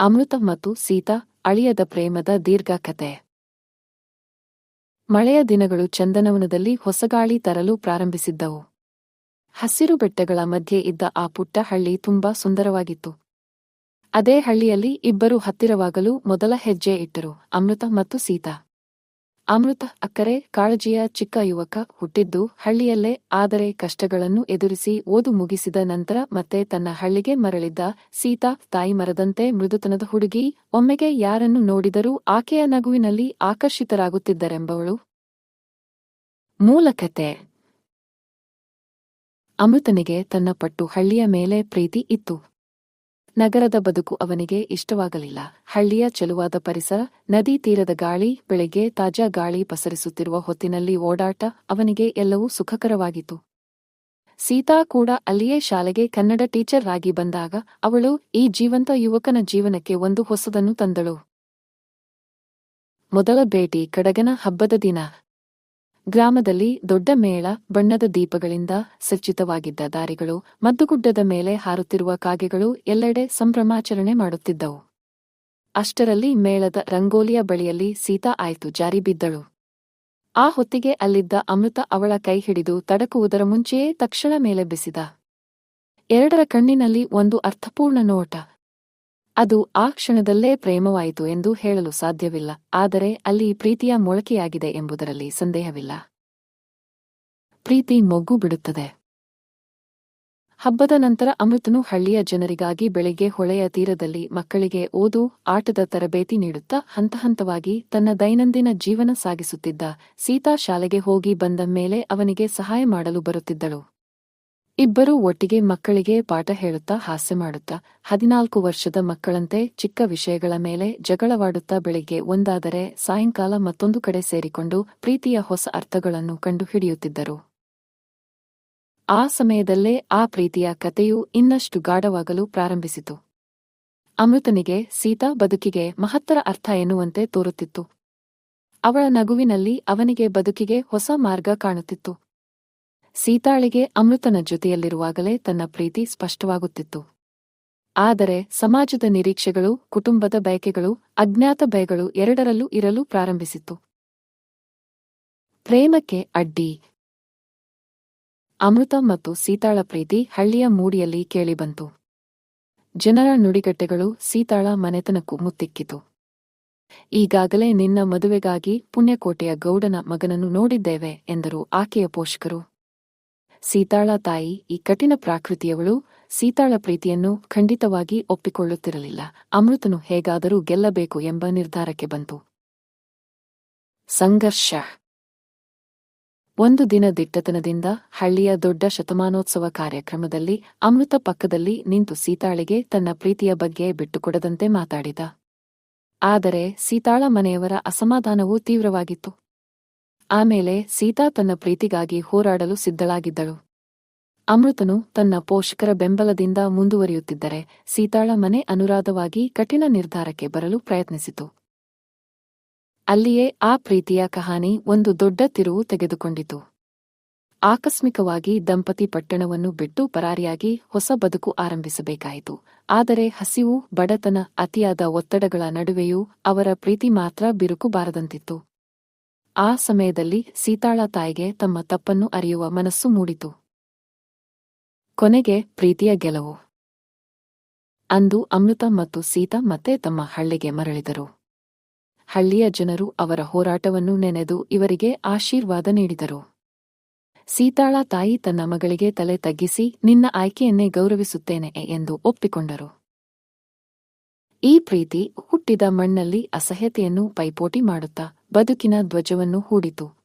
ಅಮೃತ ಮತ್ತು ಸೀತಾ ಅಳಿಯದ ಪ್ರೇಮದ ದೀರ್ಘ ಕತೆ ಮಳೆಯ ದಿನಗಳು ಚಂದನವನದಲ್ಲಿ ಹೊಸಗಾಳಿ ತರಲು ಪ್ರಾರಂಭಿಸಿದ್ದವು. ಹಸಿರು ಬೆಟ್ಟಗಳ ಮಧ್ಯೆ ಇದ್ದ ಆ ಪುಟ್ಟ ಹಳ್ಳಿ ತುಂಬಾ ಸುಂದರವಾಗಿತ್ತು. ಅದೇ ಹಳ್ಳಿಯಲ್ಲಿ ಇಬ್ಬರು ಹತ್ತಿರವಾಗಲು ಮೊದಲ ಹೆಜ್ಜೆ ಇಟ್ಟರು ಅಮೃತ ಮತ್ತು ಸೀತಾ. ಅಮೃತ ಅಕ್ಕರೆ ಕಾಳಜಿಯ ಚಿಕ್ಕ ಯುವಕ ಹುಟ್ಟಿದ್ದು ಹಳ್ಳಿಯಲ್ಲೇ ಆದರೆ ಕಷ್ಟಗಳನ್ನು ಎದುರಿಸಿ ಓದು ಮುಗಿಸಿದ ನಂತರ ಮತ್ತೆ ತನ್ನ ಹಳ್ಳಿಗೆ ಮರಳಿದ್ದ ಸೀತಾ ತಾಯಿ ಮರದಂತೆ ಮೃದುತನದ ಹುಡುಗಿ. ಒಮ್ಮೆಗೆ ಯಾರನ್ನು ನೋಡಿದರೂ ಆಕೆಯ ನಗುವಿನಲ್ಲಿ ಆಕರ್ಷಿತರಾಗುತ್ತಿದ್ದರೆಂಬವಳು. ಮೂಲಕತೆ ಅಮೃತನಿಗೆ ತನ್ನ ಪಟ್ಟು ಹಳ್ಳಿಯ ಮೇಲೆ ಪ್ರೀತಿ ಇತ್ತು. ನಗರದ ಬದುಕು ಅವನಿಗೆ ಇಷ್ಟವಾಗಲಿಲ್ಲ. ಹಳ್ಳಿಯ ಚೆಲುವಾದ ಪರಿಸರ, ನದಿ ತೀರದ ಗಾಳಿ ಬೆಳಗ್ಗೆ ತಾಜಾ ಗಾಳಿ ಪಸರಿಸುತ್ತಿರುವ ಹೊತ್ತಿನಲ್ಲಿ ಓಡಾಟ ಅವನಿಗೆ ಎಲ್ಲವೂ ಸುಖಕರವಾಗಿತ್ತು. ಸೀತಾ ಕೂಡ ಅಲ್ಲಿಯೇ ಶಾಲೆಗೆ ಕನ್ನಡ ಟೀಚರ್ ಆಗಿ ಬಂದಾಗ ಅವಳು ಈ ಜೀವಂತ ಯುವಕನ ಜೀವನಕ್ಕೆ ಒಂದು ಹೊಸದನ್ನು ತಂದಳು. ಮೊದಲ ಭೇಟಿ ಕಡಗನ ಹಬ್ಬದ ದಿನ. ಗ್ರಾಮದಲ್ಲಿ ದೊಡ್ಡ ಮೇಳ ಬಣ್ಣದ ದೀಪಗಳಿಂದ ಸಜ್ಜಿತವಾಗಿದ್ದ ದಾರಿಗಳು ಮದ್ದುಗುಡ್ಡದ ಮೇಲೆ ಹಾರುತ್ತಿರುವ ಕಾಗೆಗಳು ಎಲ್ಲೆಡೆ ಸಂಭ್ರಮಾಚರಣೆ ಮಾಡುತ್ತಿದ್ದವು. ಅಷ್ಟರಲ್ಲಿ ಮೇಳದ ರಂಗೋಲಿಯ ಬಳಿಯಲ್ಲಿ ಸೀತಾ ಆಯ್ತು ಜಾರಿ ಬಿದ್ದಳು. ಆ ಹೊತ್ತಿಗೆ ಅಲ್ಲಿದ್ದ ಅಮೃತ ಅವಳ ಕೈ ಹಿಡಿದು ತಡಕುವುದರ ಮುಂಚೆಯೇ ತಕ್ಷಣ ಮೇಲೆ ಬಿಸಿದ. ಎರಡರ ಕಣ್ಣಿನಲ್ಲಿ ಒಂದು ಅರ್ಥಪೂರ್ಣ ನೋಟ. ಅದು ಆ ಕ್ಷಣದಲ್ಲೇ ಪ್ರೇಮವಾಯಿತು ಎಂದು ಹೇಳಲು ಸಾಧ್ಯವಿಲ್ಲ, ಆದರೆ ಅಲ್ಲಿ ಪ್ರೀತಿಯ ಮೊಳಕೆಯಾಗಿದೆ ಎಂಬುದರಲ್ಲಿ ಸಂದೇಹವಿಲ್ಲ. ಪ್ರೀತಿ ಮೊಗ್ಗು ಬಿಡುತ್ತದೆ. ಹಬ್ಬದ ನಂತರ ಅಮೃತನು ಹಳ್ಳಿಯ ಜನರಿಗಾಗಿ ಬೆಳಿಗ್ಗೆ ಹೊಳೆಯ ತೀರದಲ್ಲಿ ಮಕ್ಕಳಿಗೆ ಓದು, ಆಟದ ತರಬೇತಿ ನೀಡುತ್ತಾ ಹಂತ ಹಂತವಾಗಿ ತನ್ನ ದೈನಂದಿನ ಜೀವನ ಸಾಗಿಸುತ್ತಿದ್ದ, ಸೀತಾ ಶಾಲೆಗೆ ಹೋಗಿ ಬಂದ ಮೇಲೆ ಅವನಿಗೆ ಸಹಾಯ ಮಾಡಲು ಬರುತ್ತಿದ್ದಳು. ಇಬ್ಬರೂ ಒಟ್ಟಿಗೆ ಮಕ್ಕಳಿಗೆ ಪಾಠ ಹೇಳುತ್ತಾ ಹಾಸ್ಯ ಮಾಡುತ್ತಾ, ಹದಿನಾಲ್ಕು ವರ್ಷದ ಮಕ್ಕಳಂತೆ ಚಿಕ್ಕ ವಿಷಯಗಳ ಮೇಲೆ ಜಗಳವಾಡುತ್ತಾ ಬೆಳಿಗ್ಗೆ ಒಂದಾದರೆ ಸಾಯಂಕಾಲ ಮತ್ತೊಂದು ಕಡೆ ಸೇರಿಕೊಂಡು ಪ್ರೀತಿಯ ಹೊಸ ಅರ್ಥಗಳನ್ನು ಕಂಡುಹಿಡಿಯುತ್ತಿದ್ದರು ಆ ಸಮಯದಲ್ಲೇ ಆ ಪ್ರೀತಿಯ ಕಥೆಯು ಇನ್ನಷ್ಟು ಗಾಢವಾಗಲು ಪ್ರಾರಂಭಿಸಿತು. ಅಮೃತನಿಗೆ ಸೀತಾ ಬದುಕಿಗೆ ಮಹತ್ತರ ಅರ್ಥ ಎನ್ನುವಂತೆ ತೋರುತ್ತಿತ್ತು. ಅವಳ ನಗುವಿನಲ್ಲಿ ಅವನಿಗೆ ಬದುಕಿಗೆ ಹೊಸ ಮಾರ್ಗ ಕಾಣುತ್ತಿತ್ತು. ಸೀತಾಳಿಗೆ ಅಮೃತನ ಜೊತೆಯಲ್ಲಿರುವಾಗಲೇ ತನ್ನ ಪ್ರೀತಿ ಸ್ಪಷ್ಟವಾಗುತ್ತಿತ್ತು. ಆದರೆ ಸಮಾಜದ ನಿರೀಕ್ಷೆಗಳು, ಕುಟುಂಬದ ಬಯಕೆಗಳು, ಅಜ್ಞಾತ ಬಯಗಳು ಎರಡರಲ್ಲೂ ಇರಲು ಪ್ರಾರಂಭಿಸಿತು ಪ್ರೇಮಕ್ಕೆ ಅಡ್ಡಿ. ಅಮೃತ ಮತ್ತು ಸೀತಾಳ ಪ್ರೀತಿ ಹಳ್ಳಿಯ ಮೂಡಿಯಲ್ಲಿ ಕೇಳಿಬಂತು. ಜನರ ನುಡಿಗಟ್ಟೆಗಳು ಸೀತಾಳ ಮನೆತನಕ್ಕೂ ಮುತ್ತಿಕ್ಕಿತು. ಈಗಾಗಲೇ ನಿನ್ನ ಮದುವೆಗಾಗಿ ಪುಣ್ಯಕೋಟೆಯ ಗೌಡನ ಮಗನನ್ನು ನೋಡಿದ್ದೇವೆ, ಎಂದರು ಆಕೆಯ ಪೋಷಕರು. ಸೀತಾಳ ತಾಯಿ ಈ ಕಠಿಣ ಪ್ರಾಕೃತಿಯವಳು ಸೀತಾಳ ಪ್ರೀತಿಯನ್ನು ಖಂಡಿತವಾಗಿ ಒಪ್ಪಿಕೊಳ್ಳುತ್ತಿರಲಿಲ್ಲ. ಅಮೃತನು ಹೇಗಾದರೂ ಗೆಲ್ಲಬೇಕು ಎಂಬ ನಿರ್ಧಾರಕ್ಕೆ ಬಂತು. ಸಂಘರ್ಷ. ಒಂದು ದಿನ ದಿಟ್ಟತನದಿಂದ ಹಳ್ಳಿಯ ದೊಡ್ಡ ಶತಮಾನೋತ್ಸವ ಕಾರ್ಯಕ್ರಮದಲ್ಲಿ ಅಮೃತ ಪಕ್ಕದಲ್ಲಿ ನಿಂತು ಸೀತಾಳಿಗೆ ತನ್ನ ಪ್ರೀತಿಯ ಬಗ್ಗೆ ಬಿಟ್ಟುಕೊಡದಂತೆ ಮಾತಾಡಿದ. ಆದರೆ ಸೀತಾಳ ಮನೆಯವರ ಅಸಮಾಧಾನವೂ ತೀವ್ರವಾಗಿತ್ತು. ಆಮೇಲೆ ಸೀತಾ ತನ್ನ ಪ್ರೀತಿಗಾಗಿ ಹೋರಾಡಲು ಸಿದ್ಧಳಾಗಿದ್ದಳು. ಅಮೃತನು ತನ್ನ ಪೋಷಕರ ಬೆಂಬಲದಿಂದ ಮುಂದುವರಿಯುತ್ತಿದ್ದರೆ ಸೀತಾಳ ಮನೆ ಅನುರಾಧವಾಗಿ ಕಠಿಣ ನಿರ್ಧಾರಕ್ಕೆ ಬರಲು ಪ್ರಯತ್ನಿಸಿತು. ಅಲ್ಲಿಯೇ ಆ ಪ್ರೀತಿಯ ಕಹಾನಿ ಒಂದು ದೊಡ್ಡ ತಿರುವು ತೆಗೆದುಕೊಂಡಿತು. ಆಕಸ್ಮಿಕವಾಗಿ ದಂಪತಿ ಪಟ್ಟಣವನ್ನು ಬಿಟ್ಟು ಪರಾರಿಯಾಗಿ ಹೊಸ ಬದುಕು ಆರಂಭಿಸಬೇಕಾಯಿತು. ಆದರೆ ಹಸಿವು, ಬಡತನ, ಅತಿಯಾದ ಒತ್ತಡಗಳ ನಡುವೆಯೂ ಅವರ ಪ್ರೀತಿ ಮಾತ್ರ ಬಿರುಕು ಬಾರದಂತಿತ್ತು ಆ ಸಮಯದಲ್ಲಿ ಸೀತಾಳ ತಾಯಿಗೆ ತಮ್ಮ ತಪ್ಪನ್ನು ಅರಿಯುವ ಮನಸ್ಸು ಮೂಡಿತು. ಕೊನೆಗೆ ಪ್ರೀತಿಯ ಗೆಲುವು. ಅಂದು ಅಮೃತ ಮತ್ತು ಸೀತಾ ಮತ್ತೆ ತಮ್ಮ ಹಳ್ಳಿಗೆ ಮರಳಿದರು. ಹಳ್ಳಿಯ ಜನರು ಅವರ ಹೋರಾಟವನ್ನು ನೆನೆದು ಇವರಿಗೆ ಆಶೀರ್ವಾದ ನೀಡಿದರು. ಸೀತಾಳ ತಾಯಿ ತನ್ನ ಮಗಳಿಗೆ ತಲೆ ತಗ್ಗಿಸಿ, ನಿನ್ನ ಆಯ್ಕೆಯನ್ನೇ ಗೌರವಿಸುತ್ತೇನೆ ಎಂದು ಒಪ್ಪಿಕೊಂಡರು. ಈ ಪ್ರೀತಿ ಹುಟ್ಟಿದ ಮಣ್ಣಲ್ಲಿ ಅಸಹ್ಯತೆಯನ್ನು ಪೈಪೋಟಿ ಮಾಡುತ್ತಾ ಬದುಕಿನ ಧ್ವಜವನ್ನು ಹೂಡಿತು.